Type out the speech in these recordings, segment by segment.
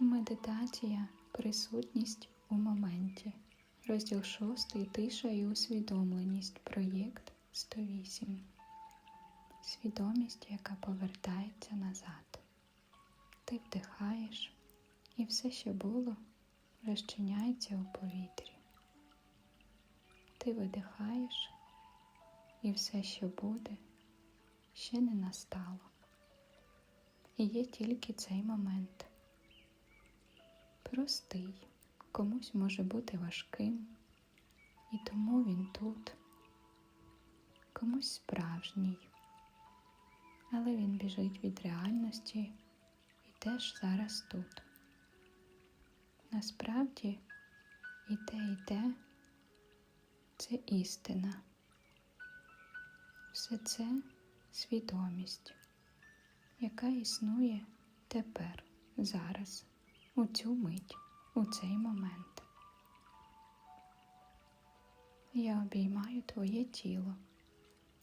Медитація присутність у моменті. Розділ 6. Тиша і усвідомленість. Проєкт 108. Свідомість, яка повертається назад. Ти вдихаєш, і все, що було, розчиняється у повітрі. Ти видихаєш, і все, що буде, ще не настало. І є тільки цей момент. Простий, комусь може бути важким, і тому він тут, комусь справжній, але він біжить від реальності і теж зараз тут. Насправді і те, і те це істина. Все це свідомість, яка існує тепер, зараз, у цю мить, у цей момент. Я обіймаю твоє тіло,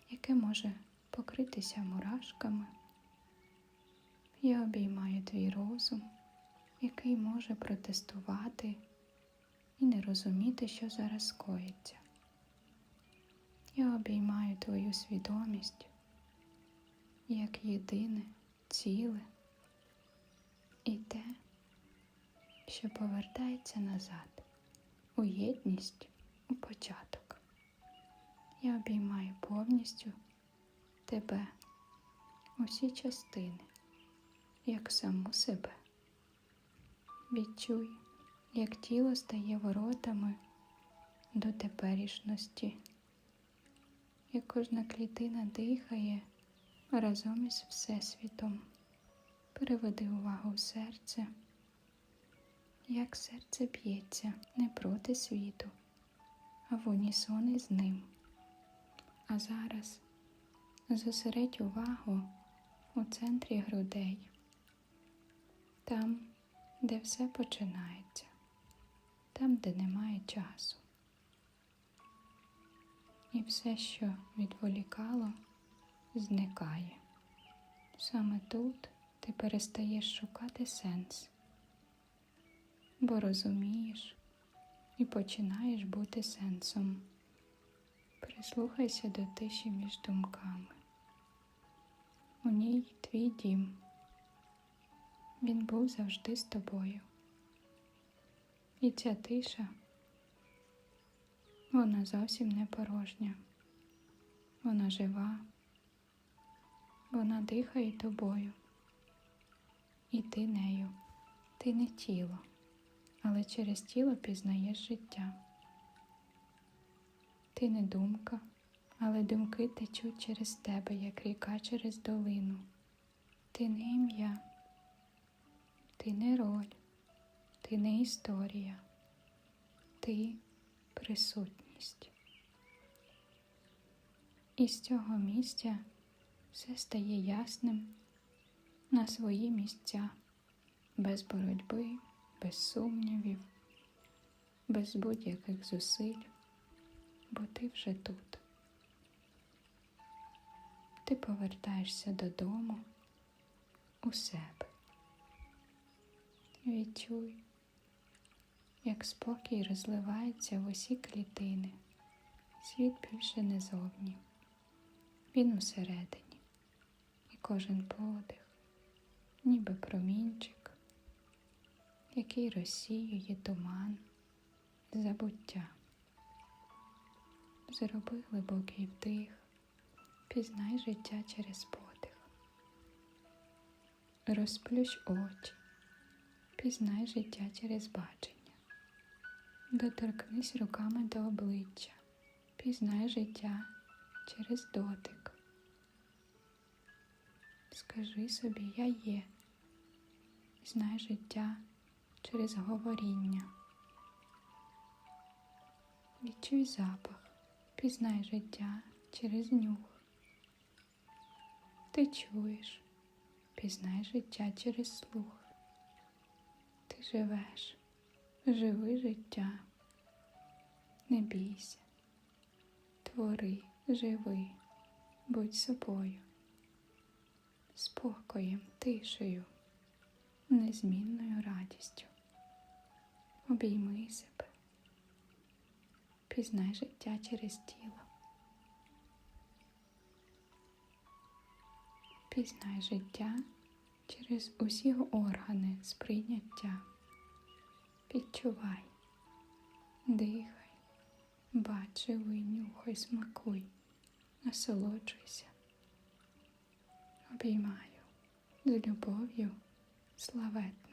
яке може покритися мурашками. Я обіймаю твій розум, який може протестувати і не розуміти, що зараз скоїться. Я обіймаю твою свідомість як єдине, ціле і те, що повертається назад у єдність, у початок. Я обіймаю повністю тебе, усі частини, як саму себе. Відчуй, як тіло стає воротами до теперішності як кожна клітина дихає разом із Всесвітом. Переведи увагу в серце, як серце б'ється не проти світу, а в унісон із ним. А зараз зосередь увагу у центрі грудей, там, де все починається, там, де немає часу і все, що відволікало, зникає. Саме тут ти перестаєш шукати сенс, бо розумієш і починаєш бути сенсом. Прислухайся до тиші між думками. У ній твій дім. Він був завжди з тобою. І ця тиша вона зовсім не порожня. Вона жива, вона дихає тобою. І ти нею. Ти не тіло, але через тіло пізнаєш життя. Ти не думка, але думки течуть через тебе, як ріка через долину. Ти не ім'я, ти не роль, ти не історія, ти присутність. І з цього місця все стає ясним на свої місця, без боротьби, без сумнівів, без будь-яких зусиль, бо ти вже тут. Ти повертаєшся додому у себе. Відчуй як спокій розливається в усі клітини. Світ більше не зовні, він усередині, і кожен подих, ніби промінчик, який розсіює туман, забуття. Зроби глибокий вдих, пізнай життя через подих. Розплющ очі, пізнай життя через бачення. Доторкнись руками до обличчя, пізнай життя через дотик. Скажи собі, я є, знай життя через говоріння. Відчуй запах, пізнай життя через нюх. Ти чуєш, пізнай життя через слух. Ти живеш. Живи життя, не бійся, твори, живи, будь собою, спокоєм, тишею, незмінною радістю. Обійми себе, пізнай життя через тіло. Пізнай життя через усі органи сприйняття. Підчувай, дихай, бач, живий, нюхай, смакуй, насолоджуйся. Обіймаю з любов'ю славетно.